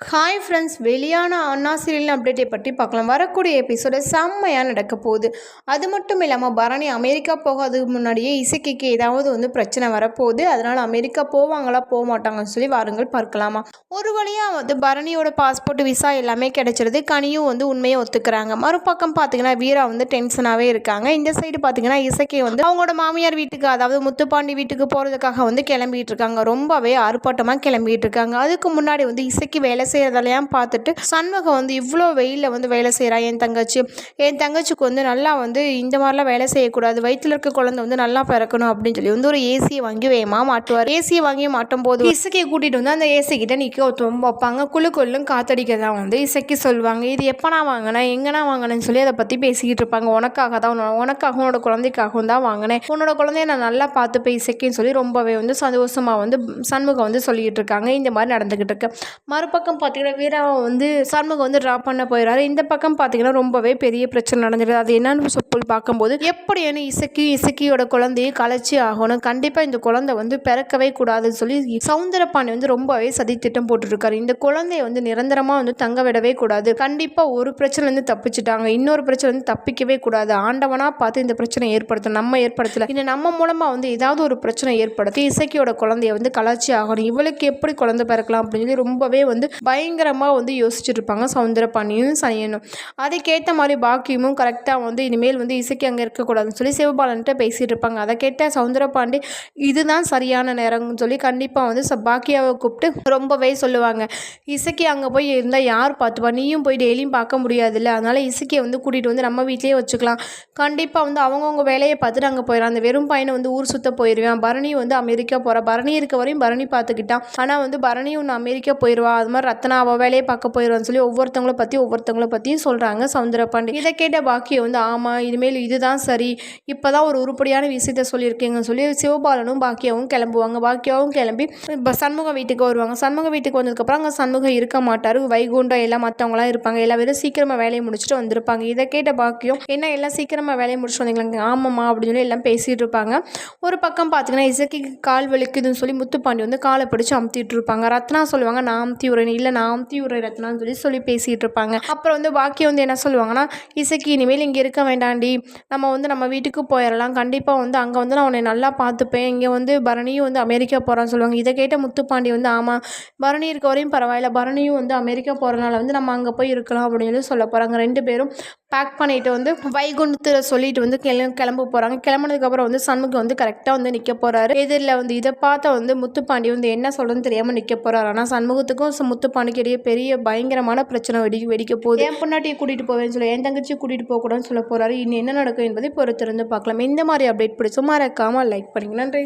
Hi friends வெளியான அண்ணா serial அப்டேட்டை பற்றி பார்க்கலாம். வரக்கூடிய எபிசோடு செம்மையாக நடக்க போகுது. அது மட்டும் இல்லாமல் பரணி அமெரிக்கா போகாததுக்கு முன்னாடியே இசைக்கு ஏதாவது வந்து பிரச்சனை வரப்போகுது. அதனால் அமெரிக்கா போவாங்களா போக மாட்டாங்கன்னு சொல்லி வாருங்கள் பார்க்கலாமா. ஒரு வழியாக வந்து பரணியோட பாஸ்போர்ட் விசா எல்லாமே கிடைச்சிருது. கனியும் வந்து உண்மையை ஒத்துக்கிறாங்க. மறுபக்கம் பார்த்தீங்கன்னா வீரா வந்து டென்ஷனாகவே இருக்காங்க. இந்த சைடு பார்த்தீங்கன்னா இசைக்கு வந்து அவங்களோட மாமியார் வீட்டுக்கு அதாவது முத்துப்பாண்டி வீட்டுக்கு போகிறதுக்காக வந்து கிளம்பிட்டு இருக்காங்க. ரொம்பவே ஆர்ப்பாட்டமாக கிளம்பிட்டு இருக்காங்க. அதுக்கு முன்னாடி வந்து இசைக்கு வேலை செய்கிறதெல்லாம் பார்த்துட்டு சண்முகம் வந்து இவ்வளோ வெயிலில் வந்து வேலை செய்கிறா என் தங்கச்சி. என் தங்கச்சிக்கு வந்து நல்லா வந்து இந்த மாதிரிலாம் வேலை செய்யக்கூடாது வயிற்றில் இருக்க குழந்தை வந்து நல்லா பிறக்கணும் அப்படின்னு சொல்லி வந்து ஒரு ஏசியை வாங்கி வேமா மாட்டுவார். ஏசியை வாங்கி மாட்டும் போது இசைக்கு கூட்டிகிட்டு வந்து அந்த ஏசி கிட்ட நிற்க வைப்பாங்க. குழு குள்ளும் காத்தடிக்கிறதா தான் வந்து இசைக்கு சொல்லுவாங்க. இது எப்போனா வாங்கினேன் எங்கன்னா வாங்கினேன்னு சொல்லி அதை பற்றி பேசிக்கிட்டு இருப்பாங்க. உனக்காக தான் உனக்காக உன்னோட குழந்தைக்காகவும் தான் வாங்கினேன். உன்னோட குழந்தைய நான் நல்லா பார்த்துப்பேன் இசைக்குன்னு சொல்லி ரொம்பவே வந்து சந்தோஷமாக வந்து சண்முகம் வந்து சொல்லிக்கிட்டு இருக்காங்க. இந்த மாதிரி நடந்துக்கிட்டு இருக்கு. மறுபக்கம் பார்த்தீங்கன்னா வீராவை வந்து சண்முகம் வந்து ட்ராப் பண்ண போயிடாரு இந்த பக்கம் பார்த்தீங்கன்னா ரொம்பவே பெரிய பிரச்சனை நடந்துடுது அது என்னன்னு சொல்லி பார்க்கும்போது எப்படியான இசக்கி இசக்கியோட குழந்தையை கலைச்சி ஆகணும். கண்டிப்பாக இந்த குழந்தை வந்து பிறக்கவே கூடாதுன்னு சொல்லி சவுந்தரபாண்டி வந்து ரொம்பவே சதி திட்டம் போட்டுருக்காரு. இந்த குழந்தைய வந்து நிரந்தரமாக வந்து தங்க விடவே கூடாது. கண்டிப்பாக ஒரு பிரச்சனை வந்து தப்பிச்சிட்டாங்க. இன்னொரு பிரச்சனை வந்து தப்பிக்கவே கூடாது. ஆண்டவனாக பார்த்து இந்த பிரச்சனை ஏற்படுத்தும் நம்ம ஏற்படுத்தல. இந்த நம்ம மூலமாக வந்து ஏதாவது ஒரு பிரச்சனை ஏற்படுத்தி இசக்கியோட குழந்தைய வந்து கலாச்சி ஆகணும். இவளுக்கு எப்படி குழந்தை பிறக்கலாம் அப்படின்னு சொல்லி ரொம்பவே வந்து பயங்கரமாக வந்து யோசிச்சுட்டு இருப்பாங்க சவுந்தரபாண்டியும் சனியனும் அதுக்கேற்ற மாதிரி பாக்கியமும் கரெக்டாக வந்து இனிமேல் வந்து இசைக்கு அங்கே இருக்கக்கூடாதுன்னு சொல்லி சிவபாலன்கிட்ட பேசிகிட்டு இருப்பாங்க அதை கேட்ட சவுந்தரபாண்டி இதுதான் சரியான நேரம்னு சொல்லி கண்டிப்பாக வந்து ச பாக்கியாவை கூப்பிட்டு ரொம்பவே சொல்லுவாங்க. இசைக்கு அங்கே போய் இருந்தால் யார் பார்த்துப்பா? நீயும் போய் டெய்லியும் பார்க்க முடியாதுல்ல. அதனால் இசைக்கியை வந்து கூட்டிகிட்டு வந்து நம்ம வீட்லேயே வச்சுக்கலாம். கண்டிப்பாக வந்து அவங்கவுங்க வேலையை பார்த்துட்டு அங்கே போயிடலாம் அந்த வெறும் பையனை வந்து ஊர் சுற்ற போயிடுவேன் பரணி வந்து அமெரிக்கா போகிறா பரணி இருக்க வரையும் பரணி பார்த்துக்கிட்டான். ஆனால் வந்து பரணியும் ஒன்று அமெரிக்கா போயிடுவா அது மாதிரி ரத்னா அவள் வேலையை பார்க்க போயிடுவான்னு சொல்லி ஒவ்வொருத்தவங்கள பற்றி ஒவ்வொருத்தவங்கள பற்றியும் சொல்கிறாங்க சவுந்தரபாண்டி இதை கேட்ட பாக்கியம் வந்து ஆமாம் இனிமேல் இதுதான் சரி. இப்போ தான் ஒரு உருப்படியான விஷயத்த சொல்லியிருக்கீங்கன்னு சொல்லி சிவபாலனும் பாக்கியாவும் கிளம்புவாங்க. பாக்கியாவும் கிளம்பி இப்போ சண்முக வீட்டுக்கு வருவாங்க. சண்முக வீட்டுக்கு வந்ததுக்கப்புறம் அங்கே சண்முகம் இருக்க மாட்டார். வைகுண்டம் எல்லாம் மற்றவங்களாம் இருப்பாங்க. எல்லா பேரும் சீக்கிரமாக வேலையை முடிச்சுட்டு வந்திருப்பாங்க. இதை கேட்ட பாக்கியம் என்ன எல்லாம் சீக்கிரமாக வேலையை முடிச்சுட்டு வந்தீங்களா ஆமாம்மா அப்படின்னு சொல்லி எல்லாம் பேசிகிட்டு இருப்பாங்க. ஒரு பக்கம் பார்த்தீங்கன்னா இசைக்கு கால் வலிக்குதுன்னு சொல்லி முத்துப்பாண்டி வந்து காலை பிடிச்சி அமுத்திட்டு இருப்பாங்க. ரத்னா சொல்லுவாங்க நான் அமுத்தி உரேன் இல்லை நான் அமுத்தி விடுற ரத்னான்னு சொல்லி சொல்லி பேசிகிட்டு இருப்பாங்க. அப்புறம் வந்து பாக்கியம் வந்து என்ன சொல்லுவாங்கன்னா இசைக்கு இனிமேல் இங்கே இருக்க வேண்டாண்டி. நம்ம வந்து நம்ம வீட்டுக்கு போயிடலாம். கண்டிப்பாக வந்து அங்கே வந்து நான் உன்னை நல்லா பார்த்துப்பேன். இங்கே வந்து பரணியும் வந்து அமெரிக்கா போகிறான்னு சொல்லுவாங்க. இதை கேட்ட முத்துப்பாண்டி வந்து ஆமாம் பரணி இருக்க வரையும் பரவாயில்ல. பரணியும் வந்து அமெரிக்கா போகிறனால வந்து நம்ம அங்கே போய் இருக்கலாம் அப்படின்னு சொல்லி சொல்ல போகிறாங்க ரெண்டு பேரும் பேக் பண்ணிவிட்டு வந்து வைகுண்டத்தில் சொல்லிட்டு வந்து கிளம்ப கிளம்ப போகிறாங்க கிளம்புனதுக்கப்புறம் வந்து சண்முகம் வந்து கரெக்டாக வந்து நிற்க போகிறாரு எதிரில் வந்து இதை பார்த்தா வந்து முத்துப்பாண்டி வந்து என்ன சொல்கிறதுன்னு தெரியாமல் நிற்க போகிறாரு ஆனால் சண்முகத்துக்கும் முத்துப்பாண்டிக்கு இடையே பெரிய பயங்கரமான பிரச்சனை வெடி வெடிக்க போகுது. என் பொண்ணாட்டியை கூட்டிகிட்டு போவேன்னு சொல்லி என் தங்கச்சியை கூட்டிகிட்டு போகக்கூடாதுன்னு சொல்ல போகிறாரு இன்னும் என்ன நடக்கும் என்பதை பொறுத்திருந்து பார்க்கலாம். இந்த மாதிரி அப்டேட் பிடிச்சோ மறக்காமல் லைக் பண்ணுங்க. நன்றி.